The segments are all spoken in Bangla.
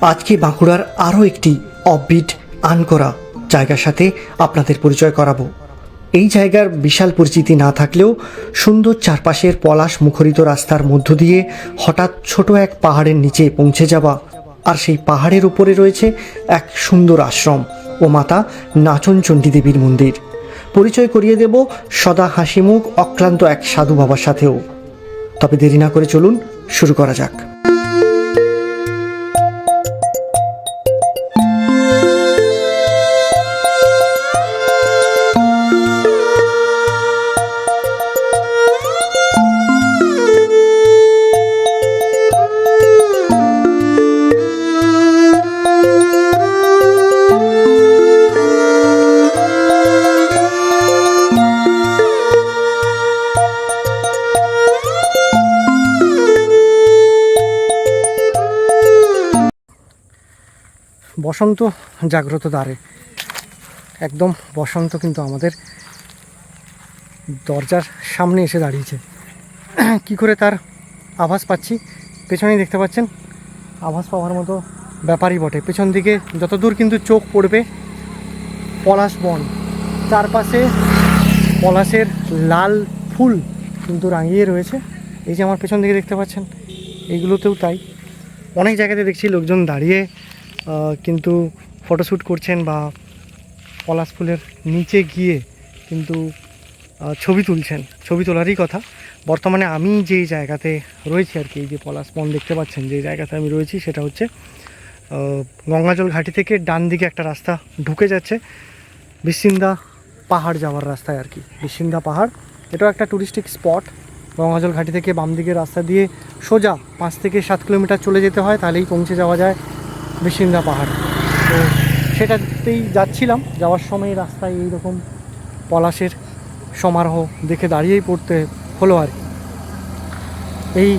আজকে বাঁকুড়ার আরও একটি অববিট আনকরা জায়গার সাথে আপনাদের পরিচয় করাবো। এই জায়গার বিশাল পরিচিতি না থাকলেও সুন্দর চারপাশের পলাশ মুখরিত রাস্তার মধ্য দিয়ে হঠাৎ ছোট এক পাহাড়ের নিচে পৌঁছে যাওয়া আর সেই পাহাড়ের উপরে রয়েছে এক সুন্দর আশ্রম ও মাতা নাচন চণ্ডী দেবীর মন্দির। পরিচয় করিয়ে দেব সদা হাসিমুখ অক্লান্ত এক সাধু বাবার সাথেও। তবে দেরি না করে চলুন, শুরু করা যাক। বসন্ত জাগ্রত দ্বারে। একদম বসন্ত কিন্তু আমাদের দরজার সামনে এসে দাঁড়িয়েছে। কি করে তার আভাস পাচ্ছি, পেছনেই দেখতে পাচ্ছেন, আভাস পাওয়ার মতো ব্যাপারই বটে। পেছন দিকে যতদূর কিন্তু চোখ পড়বে, পলাশ বন। চারপাশে পলাশের লাল ফুল কিন্তু রাঙিয়ে রয়েছে। এই যে আমার পেছন দিকে দেখতে পাচ্ছেন, এইগুলোতেও তাই। অনেক জায়গাতে দেখছি লোকজন দাঁড়িয়ে কিন্তু ফটোশ্যুট করছেন বা পলাশ ফুলের নিচে গিয়ে কিন্তু ছবি তুলছেন, ছবি তোলারই কথা। বর্তমানে আমি যেই জায়গাতে রয়েছি আর কি, এই যে পলাশ বন দেখতে পাচ্ছেন যে জায়গাতে আমি রয়েছি সেটা হচ্ছে গঙ্গাজল ঘাটি থেকে ডান দিকে একটা রাস্তা ঢুকে যাচ্ছে বিসিন্দা পাহাড় যাওয়ার রাস্তায় আর কি বিসিন্দা পাহাড়। এটাও একটা টুরিস্টিক স্পট গঙ্গাজল ঘাটি থেকে বাম দিকের রাস্তা দিয়ে সোজা পাঁচ থেকে সাত কিলোমিটার চলে যেতে হয়, তাহলেই পৌঁছে যাওয়া যায়। বিসিন্দা পাহাড়। তো সেটাতেই যাচ্ছিলাম। যাওয়ার সময় রাস্তায় এইরকম পলাশের সমারোহ দেখে দাঁড়িয়েই পড়তে হলো আর এই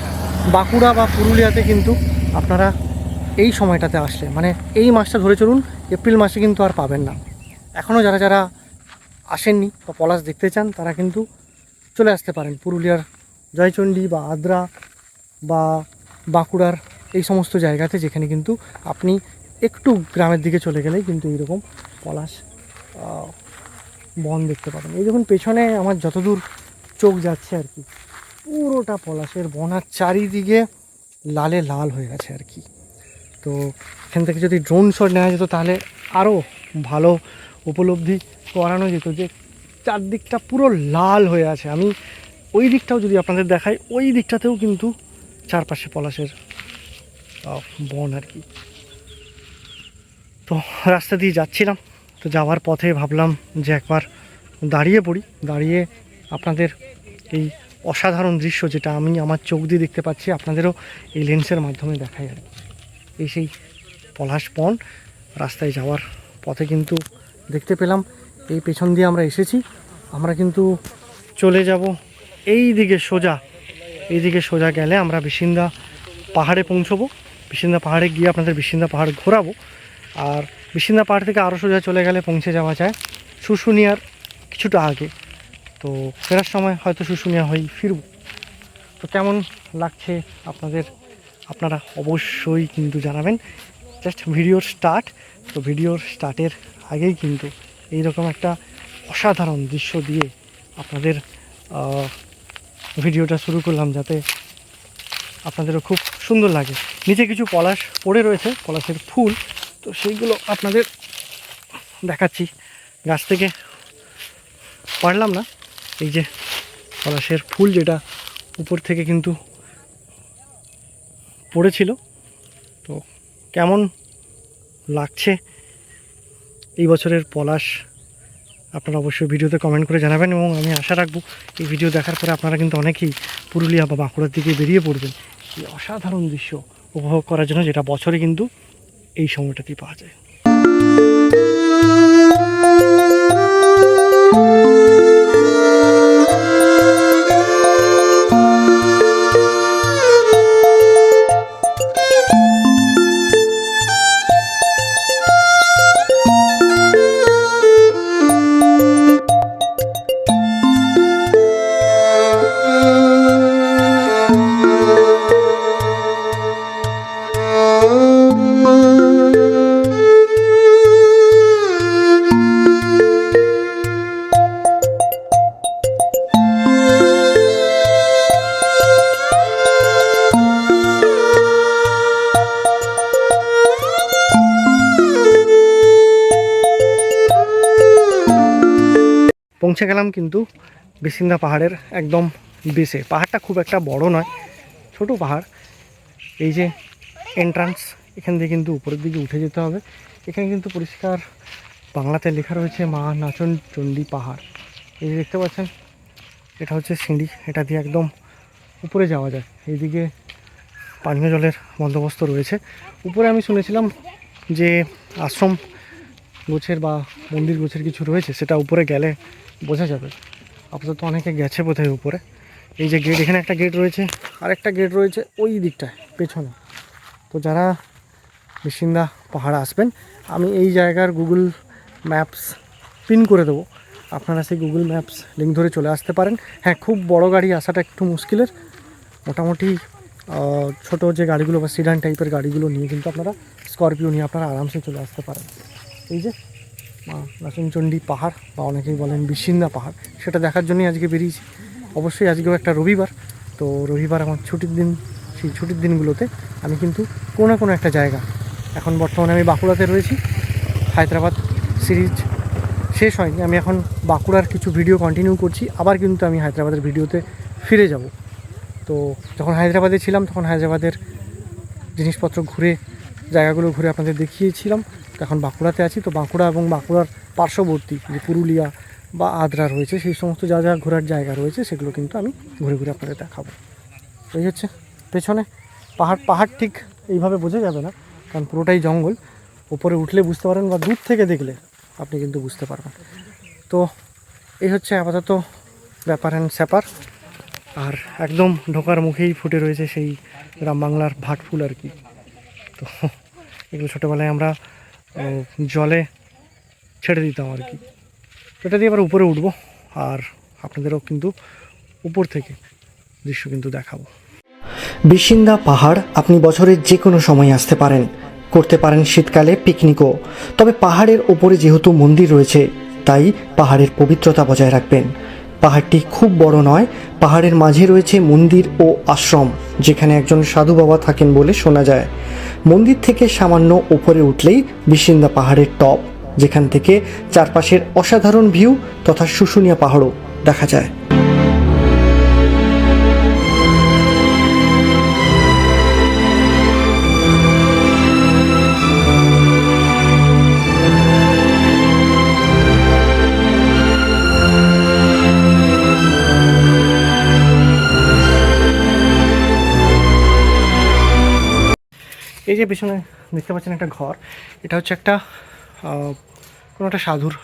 বাঁকুড়া বা পুরুলিয়াতে কিন্তু আপনারা এই সময়টাতে আসলে মানে এই মাসটা ধরে চলুন, এপ্রিল মাসে কিন্তু আর পাবেন না। এখনও যারা যারা আসেননি বা পলাশ দেখতে চান, তারা কিন্তু চলে আসতে পারেন। পুরুলিয়ার জয়চণ্ডী বা আদ্রা বা বাঁকুড়ার এই সমস্ত জায়গাতে যেখানে কিন্তু আপনি একটু গ্রামের দিকে চলে গেলেই কিন্তু এইরকম পলাশ বন দেখতে পাবেন। এই দেখুন, পেছনে আমার যতদূর চোখ যাচ্ছে আর কি, পুরোটা পলাশের বন আর চারিদিকে লালে লাল হয়ে গেছে আর কি। তো এখান থেকে যদি ড্রোন শট নেওয়া যেত, তাহলে আরও ভালো উপলব্ধি করানো যেত যে চারদিকটা পুরো লাল হয়ে আছে। আমি ওই দিকটাও যদি আপনাদের দেখাই, ওই দিকটাতেও কিন্তু চারপাশে পলাশের বন আর কি। তো রাস্তা দিয়ে যাচ্ছিলাম, তো যাওয়ার পথে ভাবলাম যে একবার দাঁড়িয়ে পড়ি। দাঁড়িয়ে আপনাদের এই অসাধারণ দৃশ্য যেটা আমি আমার চোখ দিয়ে দেখতে পাচ্ছি, আপনাদেরও এই লেন্সের মাধ্যমে দেখাই আর এই সেই পলাশ বন, রাস্তায় যাওয়ার পথে কিন্তু দেখতে পেলাম, এই পেছন দিয়ে আমরা এসেছি। আমরা কিন্তু চলে যাব এই দিকে সোজা। এই দিকে সোজা গেলে আমরা বিসিন্দা পাহাড়ে পৌঁছবো। বিসিন্দা পাহাড়ে গিয়ে আপনাদের বিসিন্দা পাহাড় ঘোরাবো। আর বিসিন্দা পাহাড় থেকে আরও সোজা চলে গেলে পৌঁছে যাওয়া যায় শুশুনিয়ার কিছুটা আগে। তো ফেরার সময় হয়তো শুশুনিয়া হয়েই ফিরব। তো কেমন লাগছে আপনাদের? আপনারা অবশ্যই কিন্তু জানাবেন। জাস্ট ভিডিওর স্টার্ট। তো ভিডিওর স্টার্টের আগেই কিন্তু এইরকম একটা অসাধারণ দৃশ্য দিয়ে আপনাদের ভিডিওটা শুরু করলাম যাতে আপনাদেরও খুব সুন্দর লাগে। নিচে কিছু পলাশ পড়ে রয়েছে, পলাশের ফুল। তো সেইগুলো আপনাদের দেখাচ্ছি। গাছ থেকে পারলাম না। এই যে পলাশের ফুল যেটা উপর থেকে কিন্তু পড়েছিল। তো কেমন লাগছে এই বছরের পলাশ? আপনারা অবশ্যই ভিডিওতে কমেন্ট করে জানাবেন এবং আমি আশা রাখব এই ভিডিও দেখার পরে আপনারা কিন্তু অনেকেই পুরুলিয়া বা বাঁকুড়ার দিকে বেরিয়ে পড়বেন। এই অসাধারণ দৃশ্য উপভোগ করার জন্য যেটা বছরে কিন্তু এই সময়টাতেই পাওয়া যায়। পৌঁছে গেলাম কিন্তু বিসিন্দা পাহাড়ের একদম বেসে পাহাড়টা খুব একটা বড় নয়, ছোট পাহাড়। এই যে এন্ট্রান্স এখান দিয়ে কিন্তু উপরের দিকে উঠে যেতে হবে। এখানে কিন্তু পরিষ্কার বাংলাতে লেখা রয়েছে মা নাচন চণ্ডী পাহাড়। এই যে দেখতে পাচ্ছেন, এটা হচ্ছে সিঁড়ি, এটা দিয়ে একদম উপরে যাওয়া যায়। এইদিকে পানীয় জলের বন্দোবস্ত রয়েছে। উপরে আমি শুনেছিলাম যে আশ্রম গোছের বা মন্দির গোছের কিছু রয়েছে, সেটা উপরে গেলে বোঝা যাবে। আপাতত অনেকে গেছে বোধহয় উপরে। এই যে গেট এখানে একটা গেট রয়েছে। আরেকটা গেট রয়েছে ওই দিকটায়, পেছনে। তো যারা বিসিন্দা পাহাড়ে আসবেন, আমি এই জায়গার গুগল ম্যাপস পিন করে দেবো। আপনারা সেই গুগল ম্যাপস লিঙ্ক ধরে চলে আসতে পারেন। হ্যাঁ খুব বড় গাড়ি আসাটা একটু মুশকিলের। মোটামুটি ছোট যে গাড়িগুলো বা সিডান টাইপের গাড়িগুলো নিয়ে কিন্তু আপনারা স্করপিও নিয়ে আপনারা আরামসে চলে আসতে পারেন। এই যে মা পাহাড়, বা অনেকেই বলেন বিসিন্দা পাহাড়, সেটা দেখার জন্যই আজকে বেরিয়েছি। অবশ্যই আজকেও একটা রবিবার, তো রবিবার আমার ছুটির দিন, সেই ছুটির দিনগুলোতে আমি কিন্তু কোনো না কোনো একটা জায়গা। এখন বর্তমানে আমি বাঁকুড়াতে রয়েছি, হায়দ্রাবাদ সিরিজ শেষ হয়নি, আমি এখন বাঁকুড়ার কিছু ভিডিও কন্টিনিউ করছি, আবার কিন্তু আমি হায়দ্রাবাদের ভিডিওতে ফিরে যাব। তো যখন হায়দ্রাবাদে ছিলাম, তখন হায়দ্রাবাদের জিনিসপত্র ঘুরে, জায়গাগুলো ঘুরে আপনাদের দেখিয়েছিলাম। এখন বাঁকুড়াতে আছি, তো বাঁকুড়া এবং বাঁকুড়ার পার্শ্ববর্তী যে পুরুলিয়া বা আদ্রা রয়েছে, সেই সমস্ত যা যা ঘোরার জায়গা রয়েছে, সেগুলো কিন্তু আমি ঘুরে ঘুরে আপনাদের দেখাবো। এই হচ্ছে পেছনে পাহাড় পাহাড় ঠিক এইভাবে বোঝা যাবে না, কারণ পুরোটাই জঙ্গল। উপরে উঠলে বুঝতে পারেন বা দূর থেকে দেখলে আপনি কিন্তু বুঝতে পারবেন। তো এই হচ্ছে আপাতত ব্যাপার অ্যান্ড স্যাপার। আর একদম ঢোকার মুখেই ফুটে রয়েছে সেই গ্রাম বাংলার ভাট ফুল আর কি। তো এগুলো ছোটোবেলায় আমরা জলে ছেড়ে দিতাম আর কি। এটা দিয়ে আবার উপরে উঠবো আর আপনাদেরও কিন্তু উপর থেকে দৃশ্য কিন্তু দেখাবো। বিসিন্দা পাহাড় আপনি বছরের যে কোনো সময় আসতে পারেন, করতে পারেন শীতকালে পিকনিকও। তবে পাহাড়ের ওপরে যেহেতু মন্দির রয়েছে, তাই পাহাড়ের পবিত্রতা বজায় রাখবেন। পাহাড়টি খুব বড় নয়, পাহাড়ের মাঝে রয়েছে মন্দির ও আশ্রম। যেখানে একজন সাধু বাবা থাকেন বলে শোনা যায়। মন্দির থেকে সামান্য উপরে উঠলেই বিসিন্দা পাহাড়ের টপ, যেখান থেকে চারপাশের অসাধারণ ভিউ তথা শুশুনিয়া পাহাড়ও দেখা যায়। এই যে পিছনে দেখতে পাচ্ছেন একটা ঘর, এটা হচ্ছে একটা কোনো একটা সাধুর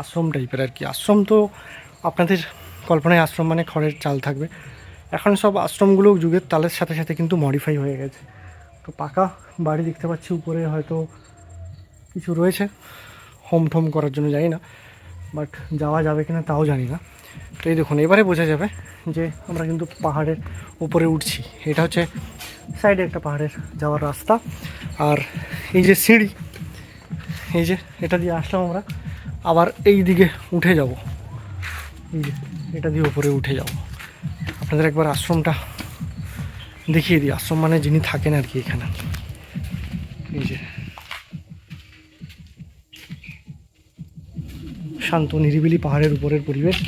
আশ্রম টাইপের আর কি। আশ্রম তো আপনাদের কল্পনায় আশ্রম মানে খড়ের চাল থাকবে। এখন সব আশ্রমগুলো যুগের তালের সাথে সাথে কিন্তু মডিফাই হয়ে গেছে। তো পাকা বাড়ি দেখতে পাচ্ছি, উপরে হয়তো কিছু রয়েছে। হোম ঠোম করার জন্য জানি না বাট যাওয়া যাবে কিনা তাও জানি না। তো এই দেখুন, এবারে বোঝা যাবে যে আমরা কিন্তু পাহাড়ের উপরে উঠছি। এটা হচ্ছে সাইডে একটা পাহাড়ের যাওয়ার রাস্তা। আর এই যে সিঁড়ি, এই যে এটা দিয়ে আসলাম আমরা, আবার এই দিকে উঠে যাব। এই যে এটা দিয়ে উপরে উঠে যাব। আপনাদের একবার আশ্রমটা দেখিয়ে দিই। আশ্রম মানে যিনি থাকেন আর কি এখানে। এই যে শান্ত, নিরিবিলি পাহাড়ের উপরের পরিবেশ।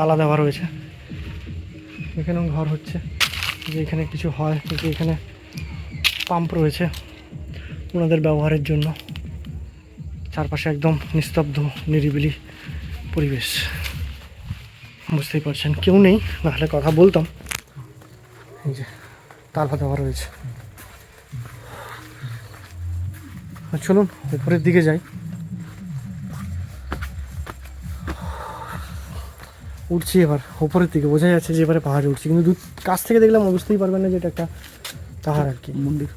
তালা দেওয়া রয়েছে। এখানেও ঘর হচ্ছে। যে এখানে কিছু হয় কিন্তু এখানে পাম্প রয়েছে ওনাদের ব্যবহারের জন্য। চারপাশে একদম নিস্তব্ধ, নিরিবিলি পরিবেশ। বুঝতেই পারছেন, কেউ নেই নাহলে কথা বলতাম। এই যে তালা দেওয়া রয়েছে। চলুন, উপরের দিকে যাই। উঠছি এবার ওপরের দিকে বোঝা যাচ্ছে যে এবারে পাহাড়ে উঠছি। কিন্তু কাছ থেকে দেখলাম বুঝতেই পারবেন না যে এটা একটা পাহাড় আর কি। মন্দির।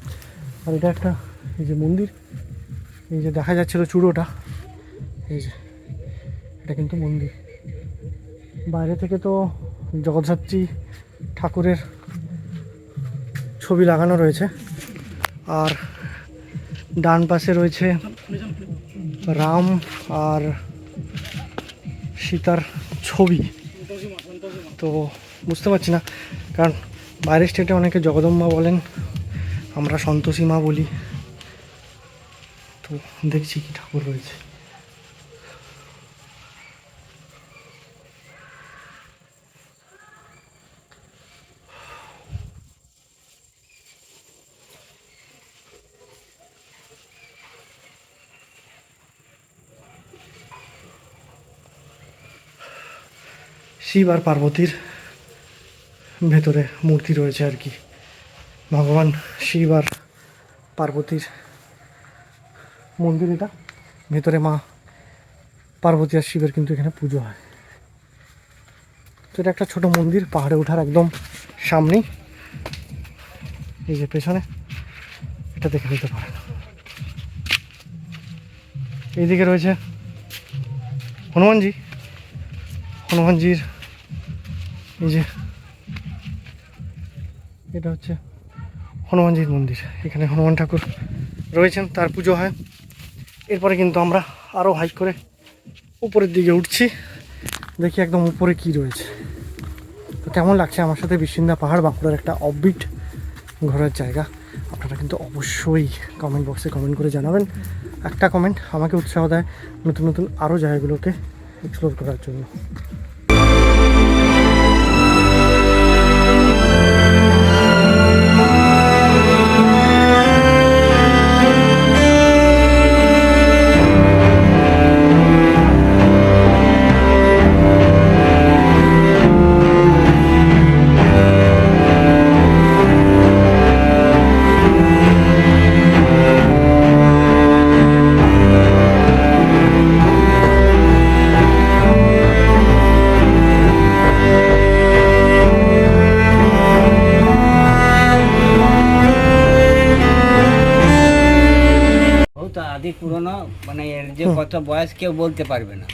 আর এটা একটা এই যে মন্দির এই যে দেখা যাচ্ছিল চূড়োটা এই যে এটা কিন্তু মন্দির। বাইরে থেকে তো জগদ্ধাত্রী ঠাকুরের ছবি লাগানো রয়েছে। আর ডান পাশে রয়েছে রাম আর সীতার ছবি। তো বুঝতে পারছি না। কারণ বাইরের স্টেটে অনেকে জগদম্বা বলেন, আমরা সন্তোষী মা বলি। তো দেখছি কী ঠাকুর রয়েছে। শিব আর পার্বতীর ভেতরে মূর্তি রয়েছে আর কি। ভগবান শিব আর পার্বতীর মন্দির এটা। ভেতরে মা পার্বতী আর শিবের কিন্তু এখানে পুজো হয়। তো এটা একটা ছোট মন্দির, পাহাড়ে ওঠার একদম সামনেই। এই যে পেছনে, এটা দেখে নিতে পারেন। এইদিকে রয়েছে হনুমানজি। হনুমানজির এই যে এটা হচ্ছে হনুমানজির মন্দির। এখানে হনুমান ঠাকুর রয়েছেন, তার পুজো হয়। এরপরে কিন্তু আমরা আরও হাইক করে উপরের দিকে উঠছি। দেখি একদম উপরে কি রয়েছে। তো কেমন লাগছে? আমার সাথে বিসিন্দা পাহাড়, বাঁকুড়ার একটা অববিট ঘোরার জায়গা। আপনারা কিন্তু অবশ্যই কমেন্ট বক্সে কমেন্ট করে জানাবেন। একটা কমেন্ট আমাকে উৎসাহ দেয় নতুন নতুন আরও জায়গাগুলোকে এক্সপ্লোর করার জন্য। কত বয়স কেউ বলতে পারবে না।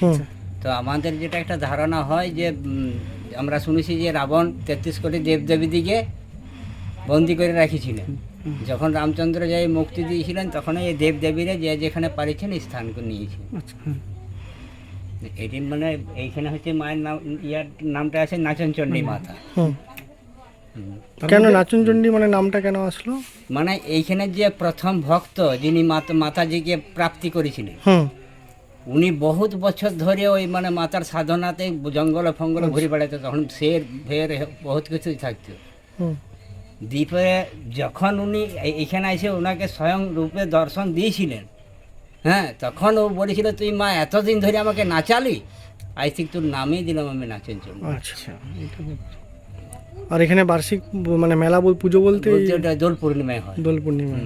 তো আমাদের যেটা একটা ধারণা হয় যে আমরা শুনেছি যে রাবণ তেত্রিশ কোটি দেবদেবীদিকে বন্দি করে রাখিছিলেন। যখন রামচন্দ্র যাই মুক্তি দিয়েছিলেন তখন এই দেবদেবীরা যে যেখানে পারিছেন স্থান করে নিয়েছেন এটি মানে এইখানে হচ্ছে মায়ের নাম ইয়ার নামটা আছে নাচনচণ্ডী মাতা। কেন নাচনচণ্ডী মানে নামটা কেন আসলো? মানে এইখানে যে প্রথম ভক্ত যিনি মাতা মাতাজিকে প্রাপ্তি করেছিলেন উনি বহুত বছর ধরে ওই মানে মাতার সাধনাতে জঙ্গলে ফঙ্গলে ঘুরে বেড়াতো তখন শের ফের বহুত কিছুই থাকতো। দ্বীপে যখন উনি এইখানে এসে ওনাকে স্বয়ং রূপে দর্শন দিয়েছিলেন হ্যাঁ তখন ও বলেছিল তুই মা এতদিন ধরে আমাকে নাচালি? আই থিঙ্ক তোর নামই দিলাম আমি নাচের জন্য। আচ্ছা। আর এখানে বার্ষিক মানে মেলা বল পুজো বলতে দোল পূর্ণিমায় হয়। দোল পূর্ণিমা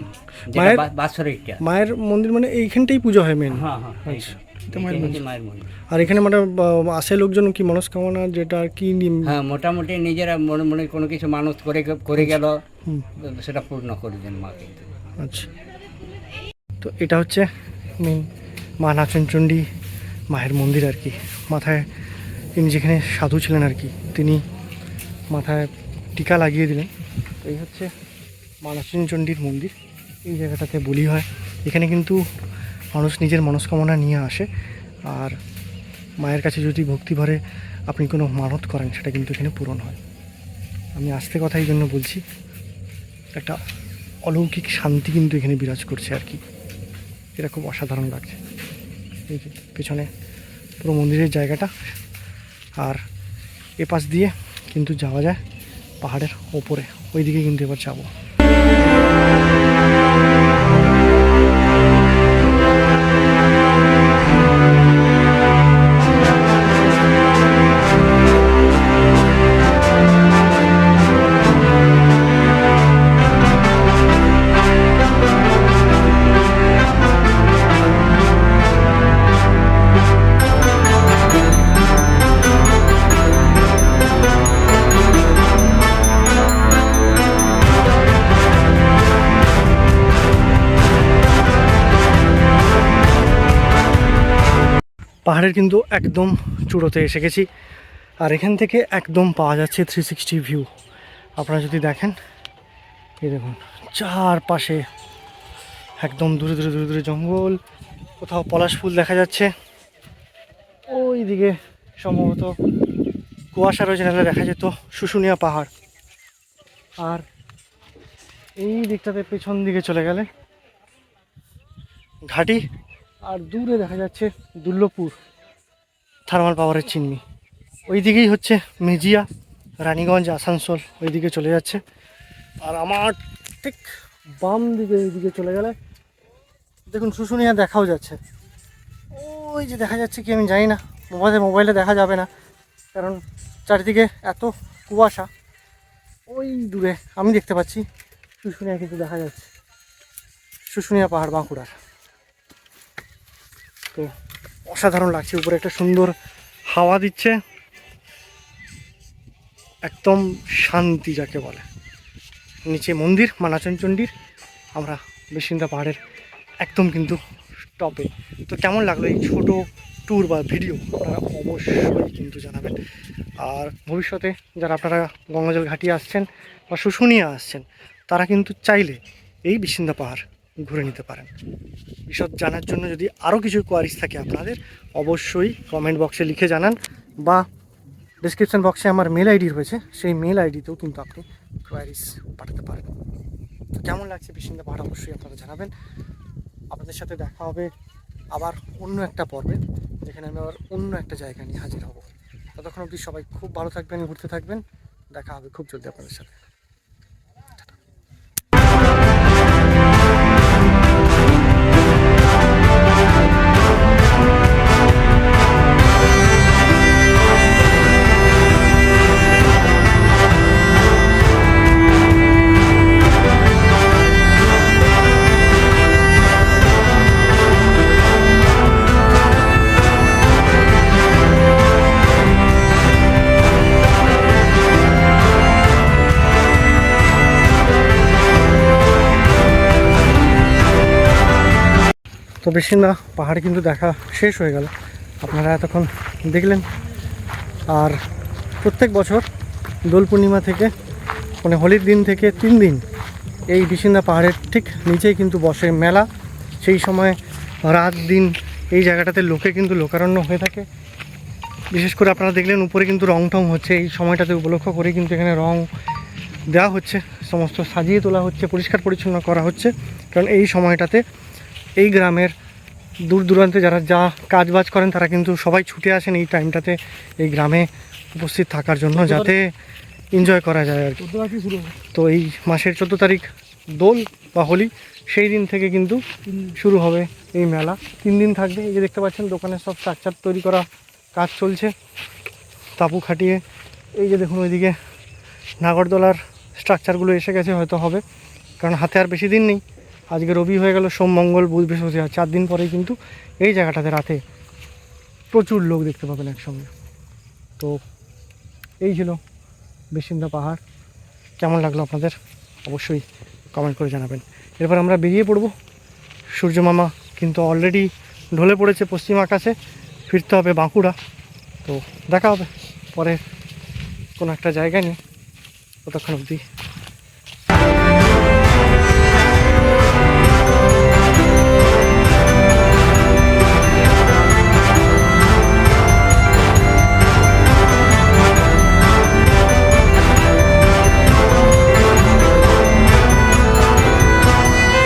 মায়ের বাৎসরিকটা। মায়ের মন্দির মানে এইখানটাই পুজো হয় মেন হ্যাঁ হ্যাঁ আচ্ছা, এইটা মায়ের মন্দির। মায়ের মন্দির। আর এখানে মানে আসে লোকজন কি মনস্কামনা যেটা আর কি হ্যাঁ মোটামুটি নিজেরা মনে মনে কোনো কিছু মানুষ করে করে গেল সেটা পূর্ণ করে দেন মা কিন্তু। আচ্ছা। তো এটা হচ্ছে মেন মা নাচনচণ্ডী মায়ের মন্দির আর কি। মাথায় তিনি যেখানে সাধু ছিলেন আর কি তিনি মাথায় টিকা লাগিয়ে দিলেন। তো এই হচ্ছে মা নাচনচণ্ডীর মন্দির। এই জায়গাটাতে বলি হয়। এখানে কিন্তু মানুষ নিজের মনস্কামনা নিয়ে আসে। আর মায়ের কাছে যদি ভক্তি ভরে আপনি কোনো মানত করেন, সেটা কিন্তু এখানে পূরণ হয়। আমি আস্তে কথা এই জন্য বলছি, একটা অলৌকিক শান্তি কিন্তু এখানে বিরাজ করছে আর কি। এটা খুব অসাধারণ লাগছে। এই যে পেছনে পুরো মন্দিরের জায়গাটা। আর এ পাশ দিয়ে কিন্তু যাওয়া যায় পাহাড়ের ওপরে। ওইদিকে কিন্তু এবার যাব। পাহাড়ের কিন্তু একদম চূড়োতে এসে গেছি। আর এখান থেকে একদম পাওয়া যাচ্ছে থ্রি সিক্সটি ভিউ আপনারা যদি দেখেন, এই দেখুন, চারপাশে একদম দূরে দূরে দূরে দূরে জঙ্গল, কোথাও পলাশ ফুল দেখা যাচ্ছে। ওই দিকে সম্ভবত কুয়াশা রয়েছে, নাহলে দেখা যেত শুশুনিয়া পাহাড়। আর এই দিকটাতে পেছন দিকে চলে গেলে ঘাটি। আর দূরে দেখা যাচ্ছে দুর্লভপুর। থার্মাল পাওয়ারের চিমনি। ওই দিকেই হচ্ছে মেজিয়া, রানীগঞ্জ, আসানসোল ওই দিকে চলে যাচ্ছে। আর আমার ঠিক বাম দিকে এই দিকে চলে গেলে, দেখুন শুশুনিয়া দেখাও যাচ্ছে। ওই যে দেখা যাচ্ছে কি আমি জানি না, মোবাইলে মোবাইলে দেখা যাবে না, কারণ চারিদিকে এত কুয়াশা। ওই দূরে আমি দেখতে পাচ্ছি শুশুনিয়া কিন্তু দেখা যাচ্ছে। শুশুনিয়া পাহাড় বাঁকুড়ার। তো অসাধারণ লাগছে। উপরে একটা সুন্দর হাওয়া দিচ্ছে। একদম শান্তি যাকে বলে। নিচে মন্দির মানাচন চণ্ডীর আমরা বেশিন্দা পাহাড়ের একদম কিন্তু টপে তো কেমন লাগল এই ছোট ট্যুর বা ভিডিও আপনারা অবশ্যই কিন্তু জানাবেন। আর ভবিষ্যতে যারা আপনারা গঙ্গাজল ঘাটি আসছেন বা শুশুনিয়া আসছেন, তারা কিন্তু চাইলে এই বিসিন্দা পাহাড় ঘুরে নিতে পারেন। বিশদ জানার জন্য যদি আরও কিছু কোয়ারিজ থাকে আপনাদের, অবশ্যই কমেন্ট বক্সে লিখে জানান বা ডিসক্রিপশন বক্সে আমার মেল আইডি রয়েছে, সেই মেল আইডিতেও কিন্তু আপনি কোয়ারিজ পাঠাতে পারেন। তো কেমন লাগছে বিসিন্দা পাহাড় অবশ্যই আপনারা জানাবেন। আপনাদের সাথে দেখা হবে আবার অন্য একটা পর্বে, যেখানে আমি আবার অন্য একটা জায়গা নিয়ে হাজির হব। ততক্ষণ অবধি সবাই খুব ভালো থাকবেন, ঘুরতে থাকবেন। দেখা হবে খুব জলদি আপনাদের সাথে। তো বেশি না, পাহাড় কিন্তু দেখা শেষ হয়ে গেল। আপনারা এতক্ষণ দেখলেন। আর প্রত্যেক বছর দোল পূর্ণিমা থেকে মানে হোলির দিন থেকে তিন দিন এই বিসিন্দা পাহাড়ের ঠিক নিচেই কিন্তু বসে মেলা। সেই সময় রাত দিন এই জায়গাটাতে লোকে কিন্তু লোকারণ্য হয়ে থাকে। বিশেষ করে আপনারা দেখলেন উপরে কিন্তু রং টং হচ্ছে। এই সময়টাতে উপলক্ষ করে কিন্তু এখানে রং দেওয়া হচ্ছে। সমস্ত সাজিয়ে তোলা হচ্ছে, পরিষ্কার পরিচ্ছন্ন করা হচ্ছে। কারণ এই সময়টাতে এই গ্রামের দূর দূরান্তে যারা যা কাজ বাজ করেন তারা কিন্তু সবাই ছুটে আসেন এই টাইমটাতে এই গ্রামে উপস্থিত থাকার জন্য যাতে এনজয় করা যায় আর কি। তো এই মাসের চোদ্দ তারিখ দোল বা হোলি সেই দিন থেকে কিন্তু শুরু হবে এই মেলা। তিন দিন থাকবে। এই যে দেখতে পাচ্ছেন দোকানের সব স্ট্রাকচার তৈরি করা কাজ চলছে। তাপু খাটিয়ে এই যে দেখুন ওইদিকে নাগরদোলার স্ট্রাকচারগুলো এসে গেছে হয়তো হবে। কারণ হাতে আর বেশি দিন নেই। আজকে রবি হয়ে গেল, সোম, মঙ্গল, বুধ বৃহস্পতিবার চার দিন পরেই কিন্তু এই জায়গাটাতে রাতে প্রচুর লোক দেখতে পাবেন একসঙ্গে। তো এই ছিল বেসিন্দা পাহাড়। কেমন লাগল আপনাদের? অবশ্যই কমেন্ট করে জানাবেন। এরপর আমরা বেরিয়ে পড়ব। সূর্য মামা কিন্তু অলরেডি ঢলে পড়েছে পশ্চিম আকাশে, ফিরতে হবে বাঁকুড়া। তো দেখা হবে পরে কোনো একটা জায়গায় নিয়ে। ততক্ষণ অবধি